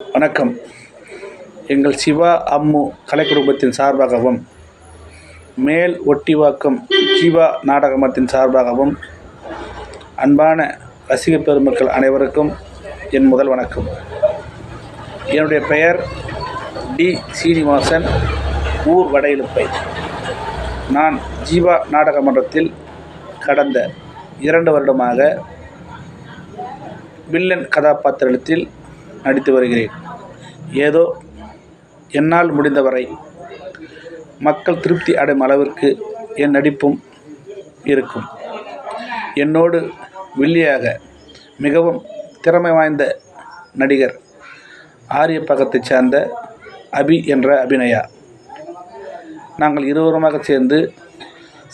வணக்கம். எங்கள் சிவா அம்மு கலைக்குடும்பத்தின் சார்பாகவும் மேல் ஒட்டிவாக்கம் ஜீவா நாடக சார்பாகவும் அன்பான ரசிக பெருமக்கள் அனைவருக்கும் என் முதல் வணக்கம். என்னுடைய பெயர் டி. சீனிவாசன் ஊர் வடையிலுப்பை. நான் ஜீவா நாடக மன்றத்தில் கடந்த இரண்டு வருடமாக வில்லன் கதாபாத்திரத்தில் நடித்து வருகிறேன். ஏதோ என்னால் முடிந்தவரை மக்கள் திருப்தி அடையும் அளவிற்கு என் நடிப்பும் இருக்கும். என்னோடு வில்லியாக மிகவும் திறமை வாய்ந்த நடிகர் ஆரிய பக்கத்தைச் சேர்ந்த அபி என்ற அபிநயா. நாங்கள் இருவருமாக சேர்ந்து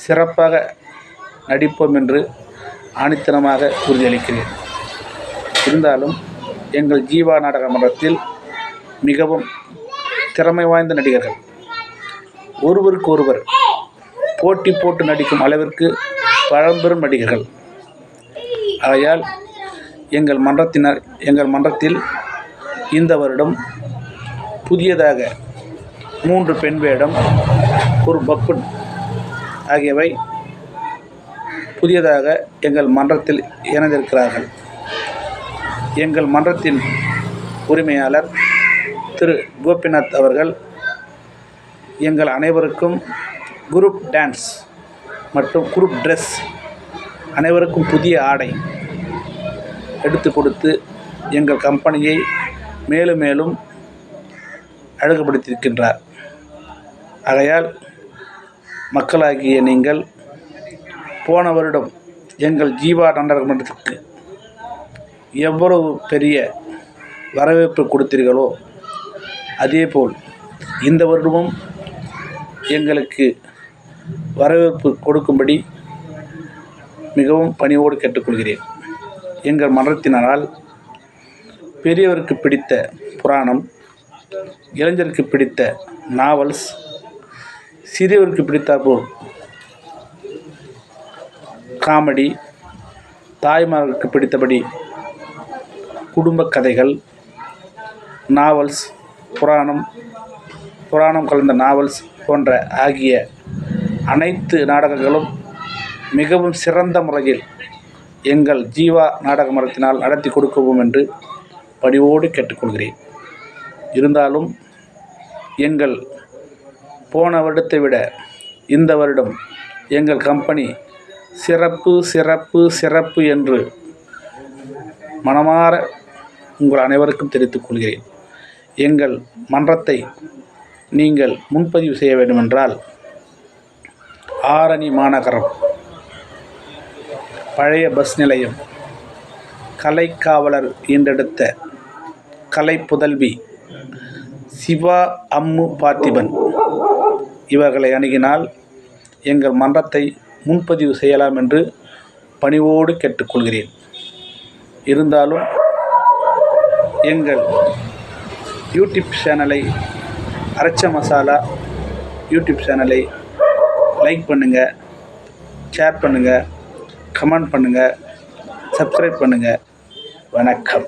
சிறப்பாக நடிப்போம் என்று ஆணித்தனமாக உறுதியளிக்கிறேன். இருந்தாலும் எங்கள் ஜீவா நாடக மன்றத்தில் மிகவும் திறமை வாய்ந்த நடிகர்கள். ஒருவருக்கு ஒருவர் போட்டி போட்டு நடிக்கும் அளவிற்கு பழம்பெரும் நடிகர்கள். ஆகையால் எங்கள் மன்றத்தினர் எங்கள் மன்றத்தில் இந்த வருடம் புதியதாக மூன்று பெண் வேடம் ஒரு பப்புன் ஆகியவை புதியதாக எங்கள் மன்றத்தில் இணைந்திருக்கிறார்கள். எங்கள் மன்றத்தின் உரிமையாளர் திரு கோபிநாத் அவர்கள் எங்கள் அனைவருக்கும் குரூப் டான்ஸ் மற்றும் குரூப் ட்ரெஸ் அனைவருக்கும் புதிய ஆடை எடுத்து கொடுத்து எங்கள் கம்பெனியை மேலும் மேலும் அழகுபடுத்தியிருக்கின்றார். ஆகையால் மக்களாகிய நீங்கள் போன வருடம் எங்கள் ஜீவா நாடக மன்றத்திற்கு எவ்வளவு பெரிய வரவேற்பு கொடுத்தீர்களோ அதேபோல் இந்த வருடமும் எங்களுக்கு வரவேற்பு கொடுக்கும்படி மிகவும் பணிவோடு கேட்டுக்கொள்கிறேன். எங்கள் மன்றத்தினரால் பெரியவருக்கு பிடித்த புராணம் இளைஞருக்கு பிடித்த நாவல்ஸ் சிறியவருக்கு பிடித்தாற்போல் காமெடி தாய்மார்களுக்கு பிடித்தபடி குடும்ப கதைகள் நாவல்ஸ் புராணம் புராணம் கலந்த நாவல்ஸ் போன்ற ஆகிய அனைத்து நாடகங்களும் மிகவும் சிறந்த முறையில் எங்கள் ஜீவா நாடக மரத்தினால் நடத்தி கொடுக்கவும் என்று பணிவோடு கேட்டுக்கொள்கிறேன். இருந்தாலும் எங்கள் போன வருடத்தை விட இந்த வருடம் எங்கள் கம்பெனி சிறப்பு சிறப்பு சிறப்பு என்று மனமாற உங்கள் அனைவருக்கும் தெரிவித்துக் கொள்கிறேன். எங்கள் மன்றத்தை நீங்கள் முன்பதிவு செய்ய வேண்டுமென்றால் ஆரணி மாநகரம் பழைய பஸ் நிலையம் கலைக்காவலர் ஈண்டெடுத்த கலை புதல்வி சிவா அம்மு பார்த்திபன் இவர்களை அணுகினால் எங்கள் மன்றத்தை முன்பதிவு செய்யலாம் என்று பணிவோடு கேட்டுக்கொள்கிறேன் இருந்தாலும் எங்கள் யூடியூப் சேனலை அரைச்ச மசாலா யூடியூப் சேனலை லைக் பண்ணுங்கள் ஷேர் பண்ணுங்கள் கமெண்ட் பண்ணுங்கள் சப்ஸ்கிரைப் பண்ணுங்கள் வணக்கம்.